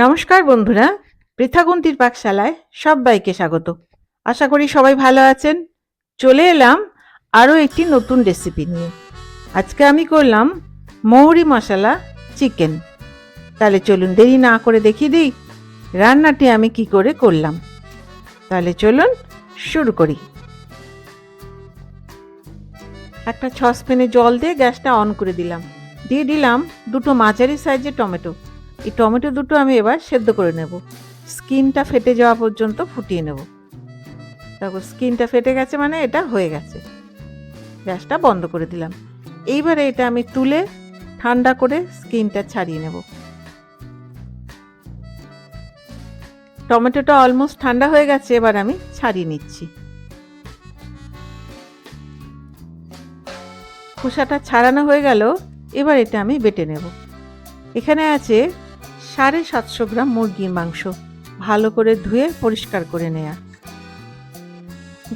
নমস্কার বন্ধুরা, পৃথাগুন্তির পাকশালায় সবাইকে স্বাগত। আশা করি সবাই ভালো আছেন। চলে এলাম আরও একটি নতুন রেসিপি নিয়ে। আজকে আমি করলাম মৌরি মশলা চিকেন তাহলে চলুন দেরি না করে দেখিয়ে দিই রান্নাটি আমি কি করে করলাম। তাহলে চলুন শুরু করি। একটা সসপ্যানে জল দিয়ে গ্যাসটা অন করে দিলাম। দিয়ে দিলাম দুটো মাঝারি সাইজের টমেটো। এই টমেটো দুটো আমি এবার সেদ্ধ করে নেব। স্কিনটা ফেটে যাওয়া পর্যন্ত ফুটিয়ে নেব। তারপর স্কিনটা ফেটে গেছে মানে এটা হয়ে গেছে। গ্যাসটা বন্ধ করে দিলাম। এইবারে এটা আমি তুলে ঠান্ডা করে স্কিনটা ছাড়িয়ে নেব। টমেটোটা অলমোস্ট ঠান্ডা হয়ে গেছে, এবার আমি ছাড়িয়ে নিচ্ছি। খোসাটা ছাড়ানো হয়ে গেল, এবার এটা আমি বেটে নেব। এখানে আছে সাড়ে সাতশো গ্রাম মুরগির মাংস। ভালো করে ধুয়ে পরিষ্কার করে নেয়া।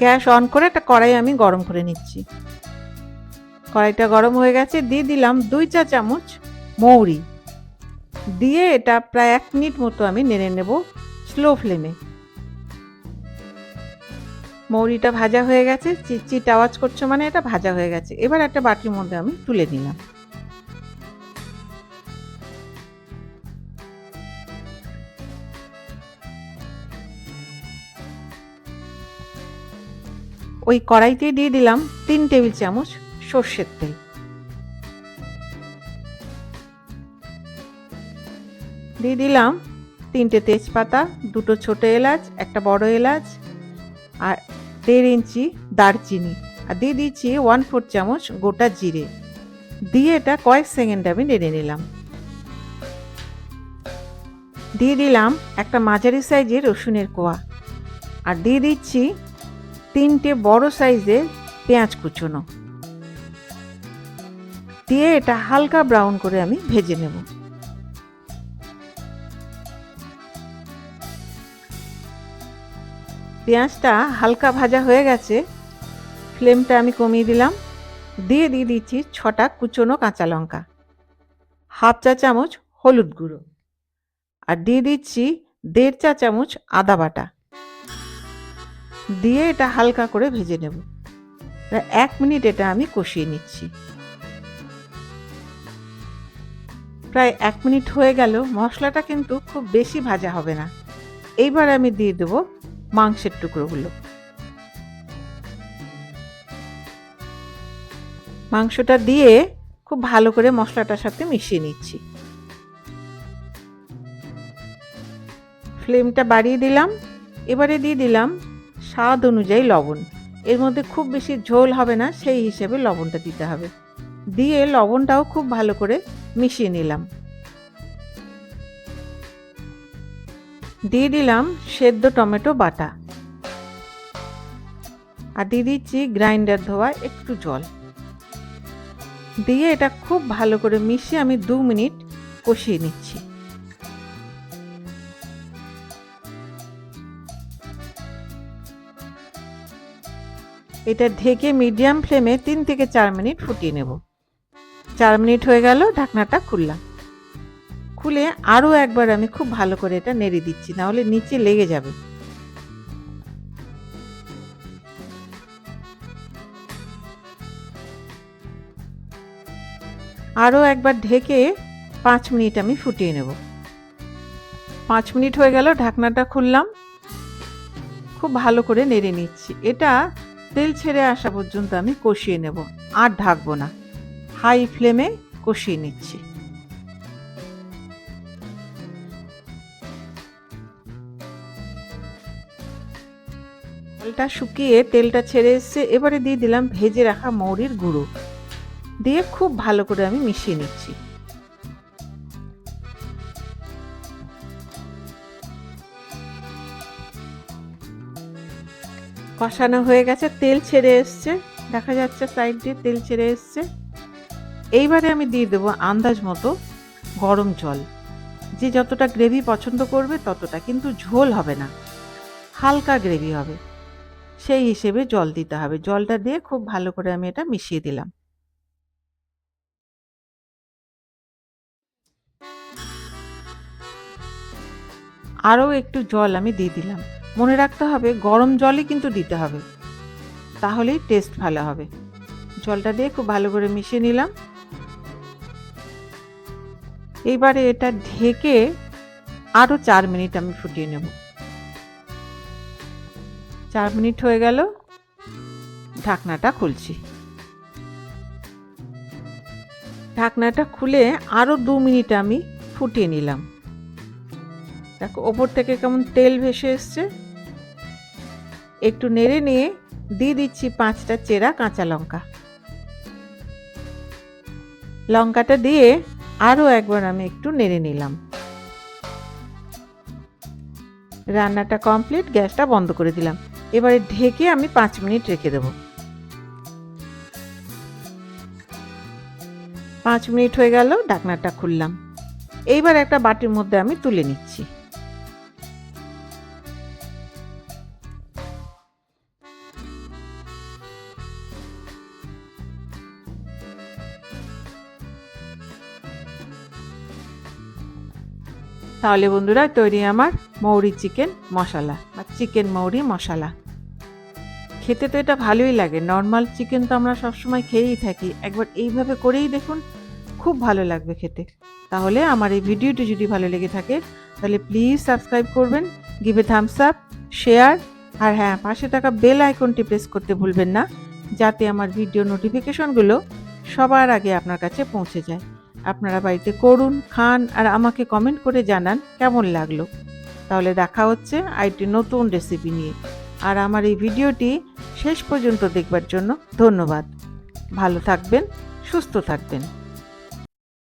গ্যাস অন করে একটা কড়াই আমি গরম করে নিচ্ছি। কড়াইটা গরম হয়ে গেছে, দিয়ে দিলাম দুই চা চামচ মৌরি। দিয়ে এটা প্রায় এক মিনিট মতো আমি নেড়ে নেব স্লো ফ্লেমে। মৌরিটা ভাজা হয়ে গেছে, চিটচিট আওয়াজ করছে মানে এটা ভাজা হয়ে গেছে। এবার একটা বাটির মধ্যে আমি তুলে নিলাম। ওই কড়াইতে দিয়ে দিলাম তিন টেবিল চামচ সর্ষের তেল। দিয়ে দিলাম তিনটে তেজপাতা, দুটো ছোট এলাচ, একটা বড় এলাচ আর দেড় ইঞ্চি দারচিনি। আর দিয়ে দিচ্ছি ওয়ান ফোর চামচ গোটা জিরে। দিয়ে এটা কয়েক সেকেন্ড আমি নেড়ে নিলাম। দিয়ে দিলাম একটা মাঝারি সাইজের রসুনের কোয়া। আর দিয়ে দিচ্ছি তিনটে বড় সাইজের পেঁয়াজ কুচোনো। দিয়ে এটা হালকা ব্রাউন করে আমি ভেজে নেব। পেঁয়াজটা হালকা ভাজা হয়ে গেছে, ফ্লেমটা আমি কমিয়ে দিলাম। দিয়ে দিয়ে দিচ্ছি ছটা কুচোনো কাঁচা লঙ্কা, হাফ চা চামচ হলুদ গুঁড়ো, আর দিয়ে দিচ্ছি দেড় চা চামচ আদা বাটা। দিয়ে এটা হালকা করে ভেজে নেব। এক মিনিট এটা আমি কষিয়ে নিচ্ছি। প্রায় এক মিনিট হয়ে গেল, মশলাটা কিন্তু খুব বেশি ভাজা হবে না। এইবার আমি দিয়ে দেব মাংসের টুকরোগুলো। মাংসটা দিয়ে খুব ভালো করে মশলাটার সাথে মিশিয়ে নিচ্ছি। ফ্লেমটা বাড়িয়ে দিলাম। এবারে দিয়ে দিলাম স্বাদ অনুযায়ী লবণ। এর মধ্যে খুব বেশি ঝোল হবে না, সেই হিসেবে লবণটা দিতে হবে। দিয়ে লবণটাও খুব ভালো করে মিশিয়ে নিলাম। দিয়ে দিলাম সেদ্ধ টমেটো বাটা। আর দিয়ে দিচ্ছি গ্রাইন্ডার ধোয়া একটু জল। দিয়ে এটা খুব ভালো করে মিশিয়ে আমি দু মিনিট কষিয়ে নিচ্ছি। এটা ঢেকে মিডিয়াম ফ্লেমে তিন থেকে চার মিনিট ফুটিয়ে নেব। চার মিনিট হয়ে গেল, ঢাকনাটা খুললাম। খুলে আরও একবার আমি খুব ভালো করে এটা নেড়ে দিচ্ছি, নাহলে নিচে লেগে যাবে। আরও একবার ঢেকে পাঁচ মিনিট আমি ফুটিয়ে নেব। পাঁচ মিনিট হয়ে গেল, ঢাকনাটা খুললাম। খুব ভালো করে নেড়ে নিচ্ছি। এটা তেল ছেড়ে আসা পর্যন্ত আমি কষিয়ে নেব, আর ঢাকবো না। হাই ফ্লেমে কষিয়ে নিচ্ছি। তেলটা শুকিয়ে তেলটা ছেড়ে এসছে, এবারে দিয়ে দিলাম ভেজে রাখা মৌরির গুঁড়ো। দিয়ে খুব ভালো করে আমি মিশিয়ে নিচ্ছি। কষানো হয়ে গেছে, তেল ছেড়ে এসছে। দেখা যাচ্ছে সাইড দিয়ে তেল ছেড়ে এসছে। এইবারে আমি দিয়ে দেবো আন্দাজ মতো গরম জল। যে যতটা গ্রেভি পছন্দ করবে ততটা, কিন্তু ঝোল হবে না। হালকা গ্রেভি হবে। সেই হিসেবে জল দিতে হবে। জলটা দিয়ে খুব ভালো করে আমি এটা মিশিয়ে দিলাম। আরও একটু জল আমি দিয়ে দিলাম। মনে রাখতে হবে, গরম জলই কিন্তু দিতে হবে। তাহলেই টেস্ট ভালো হবে। জলটা দিয়ে খুব ভালো করে মিশিয়ে নিলাম। এইবারে এটা ঢেকে আরও চার মিনিট আমি ফুটিয়ে নেব। চার মিনিট হয়ে গেল, ঢাকনাটা খুলছি। ঢাকনাটা খুলে আরও দু মিনিট আমি ফুটিয়ে নিলাম। দেখো, ওপর থেকে কেমন তেল ভেসে এসছে। একটু নেড়ে নিয়ে দিয়ে দিচ্ছি পাঁচটা চেরা কাঁচা লঙ্কা। লঙ্কাটা দিয়ে আরও একবার আমি একটু নেড়ে নিলাম। রান্নাটা কমপ্লিট, গ্যাসটা বন্ধ করে দিলাম। এবারে ঢেকে আমি পাঁচ মিনিট রেখে দেব। পাঁচ মিনিট হয়ে গেল ঢাকনাটা খুললাম। এইবার একটা বাটির মধ্যে আমি তুলে নিচ্ছি। তাহলে বন্ধুরা তৈরি আমার মৌরি চিকেন মশলা বা চিকেন মৌরি মশলা। খেতে তো এটা ভালোই লাগে। নর্মাল চিকেন তো আমরা সবসময় খেয়েই থাকি। একবার এইভাবে করেই দেখুন, খুব ভালো লাগবে খেতে। তাহলে আমার এই ভিডিওটি যদি ভালো লেগে থাকে, তাহলে প্লিজ সাবস্ক্রাইব করবেন give a thumbs up share আর হ্যাঁ পাশে থাকা বেল আইকনটি প্রেস করতে ভুলবেন না, যাতে আমার ভিডিও নোটিফিকেশনগুলো সবার আগে আপনার কাছে পৌঁছে যায়। আপনারা বাড়িতে করুন, খান আর আমাকে কমেন্ট করে জানান কেমন লাগল। তাহলে দেখা হচ্ছে আরেকটি নতুন রেসিপি নিয়ে। আর আমার এই ভিডিওটি শেষ পর্যন্ত দেখবার জন্য ধন্যবাদ। ভালো থাকবেন, সুস্থ থাকবেন।